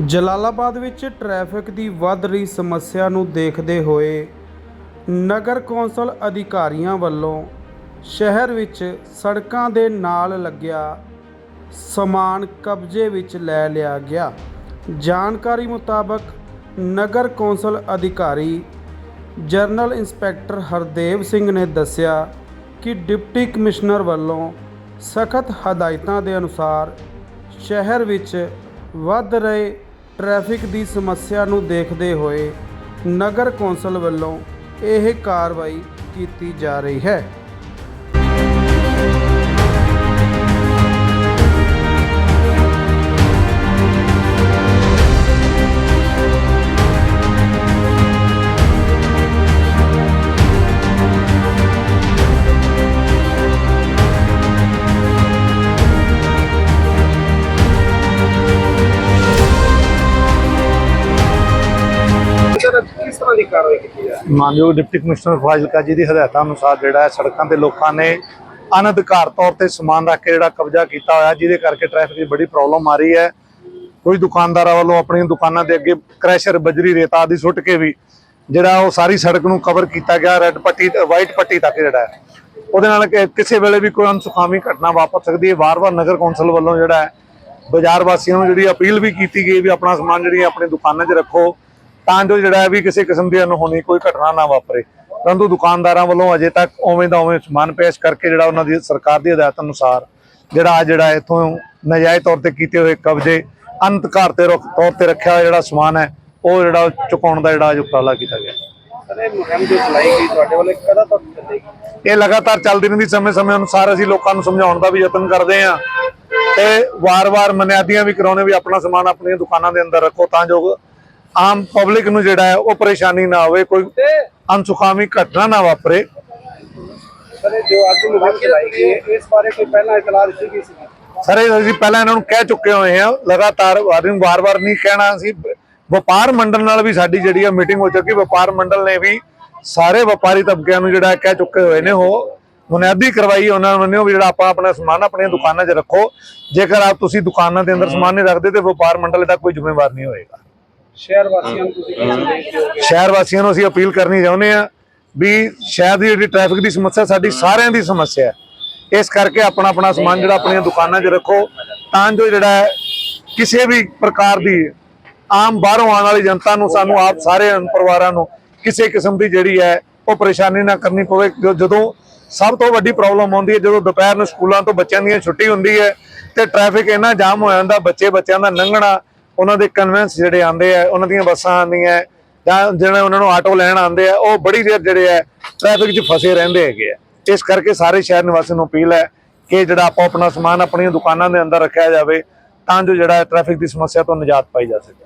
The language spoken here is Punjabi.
ਜਲਾਲਾਬਾਦ ਵਿੱਚ ਟ੍ਰੈਫਿਕ ਦੀ ਵੱਧ ਰਹੀ ਸਮੱਸਿਆ ਨੂੰ ਦੇਖਦੇ ਹੋਏ ਨਗਰ ਕੌਂਸਲ ਅਧਿਕਾਰੀਆਂ ਵੱਲੋਂ ਸ਼ਹਿਰ ਵਿੱਚ ਸੜਕਾਂ ਦੇ ਨਾਲ ਲੱਗਿਆ ਸਮਾਨ ਕਬਜ਼ੇ ਵਿੱਚ ਲੈ ਲਿਆ ਗਿਆ। ਜਾਣਕਾਰੀ ਮੁਤਾਬਕ ਨਗਰ ਕੌਂਸਲ ਅਧਿਕਾਰੀ ਜਨਰਲ ਇੰਸਪੈਕਟਰ ਹਰਦੇਵ ਸਿੰਘ ਨੇ ਦੱਸਿਆ ਕਿ ਡਿਪਟੀ ਕਮਿਸ਼ਨਰ ਵੱਲੋਂ ਸਖਤ ਹਦਾਇਤਾਂ ਦੇ ਅਨੁਸਾਰ ਸ਼ਹਿਰ ਵਿੱਚ ਵੱਧ ਰਹੇ ਟ੍ਰੈਫਿਕ ਦੀ ਸਮੱਸਿਆ ਨੂੰ ਦੇਖਦੇ ਹੋਏ ਨਗਰ ਕੌਂਸਲ ਵੱਲੋਂ ਇਹ ਕਾਰਵਾਈ ਕੀਤੀ ਜਾ ਰਹੀ ਹੈ। ਕਿਸ ਕਾਰਵਾਈ ਕੀਤੀ ਜਾ ਮਾਨਯੋਗ ਡਿਪਟੀ ਕਮਿਸ਼ਨਰ ਫਾਜ਼ਿਲਕਾ ਜੀ ਦੀ ਹਦਾਇਤਾਂ ਅਨੁਸਾਰ ਜਿਹੜਾ ਸੜਕਾਂ ਤੇ ਲੋਕਾਂ ਨੇ ਅਨਧਿਕਾਰ ਤੌਰ ਤੇ ਸਮਾਨ ਰੱਖ ਕੇ ਜਿਹੜਾ ਕਬਜ਼ਾ ਕੀਤਾ ਹੋਇਆ, ਜਿਹਦੇ ਕਰਕੇ ਟ੍ਰੈਫਿਕ ਦੀ ਬੜੀ ਪ੍ਰੋਬਲਮ ਆ ਰਹੀ ਹੈ। ਕੋਈ ਦੁਕਾਨਦਾਰਾਂ ਵੱਲੋਂ ਆਪਣੀਆਂ ਦੁਕਾਨਾਂ ਦੇ ਅੱਗੇ ਕ੍ਰੈਸ਼ਰ ਬਜਰੀ, ਰੇਤਾ ਆਦਿ ਸੁੱਟ ਕੇ ਵੀ ਜਿਹੜਾ ਉਹ ਸਾਰੀ ਸੜਕ ਨੂੰ ਕਵਰ ਕੀਤਾ ਗਿਆ ਰੈੱਡ ਪੱਟੀ ਵਾਈਟ ਪੱਟੀ ਤੱਕ ਜਿਹੜਾ ਹੈ। ਉਹਦੇ ਨਾਲ ਕਿਸੇ ਵੇਲੇ ਵੀ ਕੋਈ ਅਨਸੁਖਾਵੀ ਘਟਨਾ ਵਾਪਰ ਸਕਦੀ ਹੈ। ਵਾਰ-ਵਾਰ ਨਗਰ ਕੌਂਸਲ ਵੱਲੋਂ ਜਿਹੜਾ ਹੈ, ਬਾਜ਼ਾਰ ਵਾਸੀਆਂ ਨੂੰ ਜਿਹੜੀ ਅਪੀਲ ਵੀ ਕੀਤੀ ਗਈ ਵੀ ਆਪਣਾ ਸਮਾਨ ਜਿਹੜੀ ਆਪਣੀ ਦੁਕਾਨਾਂ 'ਚ ਰੱਖੋ। ਤਾਂ ਜੋ ਜਿਹੜਾ ਵੀ ਕਿਸੇ ਕਿਸਮ ਦੀ ਅਨਹੋਣੀ ਕੋਈ ਘਟਨਾ ਨਾ ਵਾਪਰੇ। ਪਰੰਤੂ ਦੁਕਾਨਦਾਰਾਂ ਵੱਲੋਂ ਅਜੇ ਤੱਕ ਉਵੇਂ ਦਾ ਉਵੇਂ ਸਮਾਨ ਪੇਸ਼ ਕਰਕੇ ਜਿਹੜਾ ਉਹਨਾਂ ਦੀ ਸਰਕਾਰ ਦੀ ਹਦਾਇਤ ਅਨੁਸਾਰ ਜਿਹੜਾ ਆ ਜਿਹੜਾ ਇਥੋਂ ਨਜਾਇਜ਼ ਤੌਰ ਤੇ ਕੀਤੇ ਹੋਏ ਕਬਜ਼ੇ ਅੰਤਕਾਰ ਤੇ ਰੁੱਖ ਤੌਰ ਤੇ ਰੱਖਿਆ ਹੋਇਆ ਜਿਹੜਾ ਸਮਾਨ ਹੈ ਉਹ ਜਿਹੜਾ ਚੁਕਾਉਣ ਦਾ ਜਿਹੜਾ ਉਪਰਾਲਾ ਕੀਤਾ ਗਿਆ। ਇਹ ਲਗਾਤਾਰ ਚੱਲਦੀ ਰਹਿੰਦੀ ਸਮੇਂ-ਸਮੇਂ ਅਨੁਸਾਰ ਅਸੀਂ ਲੋਕਾਂ ਨੂੰ ਸਮਝਾਉਣ ਦਾ ਵੀ ਯਤਨ ਕਰਦੇ ਹਾਂ। ਤੇ ਵਾਰ-ਵਾਰ ਮਨਿਆਦੀਆਂ ਵੀ ਕਰਾਉਣੇ ਵੀ ਆਪਣਾ ਸਮਾਨ ਆਪਣੀਆਂ ਦੁਕਾਨਾਂ ਦੇ ਅੰਦਰ ਰੱਖੋ ਤਾਂ ਜੋ ਆਮ ਪਬਲਿਕ ਨੂੰ ਜਿਹੜਾ ਹੈ ਉਹ ਪਰੇਸ਼ਾਨੀ ਨਾ ਹੋਵੇ ਕੋਈ ਅਨਸੁਖਾਵੀ ਘਟਨਾ ਨਾ ਵਾਪਰੇ। ਸਰ ਜੋ ਅੱਜ ਮੁਹਿੰਮ ਚਲਾਈ ਗਈ ਇਸ ਬਾਰੇ ਕੋਈ ਪਹਿਲਾਂ ਇਤਲਾਹ ਦਿੱਤੀ ਗਈ ਸੀ? ਸਰ ਇਹ ਅਸੀਂ ਪਹਿਲਾਂ ਇਹਨਾਂ ਨੂੰ ਕਹਿ ਚੁੱਕੇ ਹੋਏ ਲਗਾਤਾਰ ਵਾਰ-ਵਾਰ ਨਹੀਂ ਕਹਿਣਾ ਵਪਾਰ ਮੰਡਲ ਨਾਲ ਵੀ ਸਾਡੀ ਜਿਹੜੀ ਮੀਟਿੰਗ ਹੋ ਚੁੱਕੀ ਵਪਾਰ ਮੰਡਲ ਨੇ ਵੀ ਸਾਰੇ ਵਪਾਰੀ ਤਬਕਿਆਂ ਨੂੰ ਜਿਹੜਾ ਕਹਿ ਚੁੱਕੇ ਹੋਏ ਨੇ ਉਹ। ਬੁਨਿਆਦੀ ਕਰਵਾਈ ਉਹਨਾਂ ਨੂੰ ਵੀ ਜਿਹੜਾ ਆਪਾਂ ਆਪਣਾ ਸਮਾਨ ਆਪਣੀਆਂ ਦੁਕਾਨਾਂ 'ਚ ਰੱਖੋ। ਜੇਕਰ ਆਪ ਤੁਸੀਂ ਦੁਕਾਨਾਂ ਦੇ ਅੰਦਰ ਸਮਾਨ ਨਹੀਂ ਰੱਖਦੇ ਤੇ ਵਪਾਰ ਮੰਡਲ ਦਾ ਕੋਈ ਜ਼ਿੰਮੇਵਾਰ ਨਹੀਂ ਹੋਏਗਾ। ਸ਼ਹਿਰ ਵਾਸੀਆਂ ਨੂੰ ਤੁਸੀਂ ਕੀ ਸੰਦੇਸ਼ ਦਿਓਗੇ ਸ਼ਹਿਰ ਵਾਸੀਆਂ ਨੂੰ ਅਸੀਂ ਅਪੀਲ ਕਰਨੀ ਚਾਹੁੰਦੇ ਆ ਵੀ ਸ਼ਹਿਰ ਦੀ ਜਿਹੜੀ ਟ੍ਰੈਫਿਕ ਦੀ ਸਮੱਸਿਆ ਸਾਡੀ ਸਾਰਿਆਂ ਦੀ ਸਮੱਸਿਆ ਹੈ। ਇਸ ਕਰਕੇ ਆਪਣਾ ਆਪਣਾ ਸਮਾਨ ਜਿਹੜਾ ਆਪਣੀਆਂ ਦੁਕਾਨਾਂ 'ਚ ਰੱਖੋ ਤਾਂ ਜੋ ਜਿਹੜਾ ਕਿਸੇ ਵੀ ਪ੍ਰਕਾਰ ਦੀ ਆਮ ਬਾਹਰੋਂ ਆਉਣ ਵਾਲੀ ਜਨਤਾ ਨੂੰ, ਸਾਨੂੰ ਆਪ ਸਾਰੇ ਪਰਿਵਾਰਾਂ ਨੂੰ ਕਿਸੇ ਕਿਸਮ ਦੀ ਜਿਹੜੀ ਹੈ ਉਹ ਪਰੇਸ਼ਾਨੀ ਨਾ ਕਰਨੀ ਪਵੇ। ਜਦੋਂ ਸਭ ਤੋਂ ਵੱਡੀ ਪ੍ਰੋਬਲਮ ਆਉਂਦੀ ਹੈ, ਜਦੋਂ ਦੁਪਹਿਰ ਨੂੰ ਸਕੂਲਾਂ ਤੋਂ ਬੱਚਿਆਂ ਦੀ ਛੁੱਟੀ ਹੁੰਦੀ ਹੈ ਤੇ ਟ੍ਰੈਫਿਕ ਇੰਨਾ ਜਾਮ ਹੋ ਜਾਂਦਾ ਬੱਚੇ ਬੱਚਿਆਂ ਦਾ ਲੰਘਣਾ ਉਹਨਾਂ ਦੇ ਕਨਵੈਂਸ ਜਿਹੜੇ ਆਉਂਦੇ ਆ, ਉਹਨਾਂ ਦੀਆਂ ਬੱਸਾਂ ਆਉਂਦੀਆਂ ਜਾਂ ਜਿਹੜੇ ਉਹਨਾਂ ਨੂੰ ਆਟੋ ਲੈਣ ਆਉਂਦੇ ਆ, ਉਹ ਬੜੀ ਦੇਰ ਜਿਹੜੇ ਆ ਟ੍ਰੈਫਿਕ 'ਚ ਫਸੇ ਰਹਿੰਦੇ ਹੈਗੇ ਆ। ਇਸ ਕਰਕੇ ਸਾਰੇ ਸ਼ਹਿਰ ਨਿਵਾਸੀਆਂ ਨੂੰ ਅਪੀਲ ਹੈ ਕਿ ਜਿਹੜਾ ਆਪੋ ਆਪਣਾ ਸਮਾਨ ਆਪਣੀਆਂ ਦੁਕਾਨਾਂ ਦੇ ਅੰਦਰ ਰੱਖਿਆ ਜਾਵੇ, ਤਾਂ ਜੋ ਜਿਹੜਾ ਟ੍ਰੈਫਿਕ ਦੀ ਸਮੱਸਿਆ ਤੋਂ ਨਿਜਾਤ ਪਾਈ ਜਾ ਸਕੇ।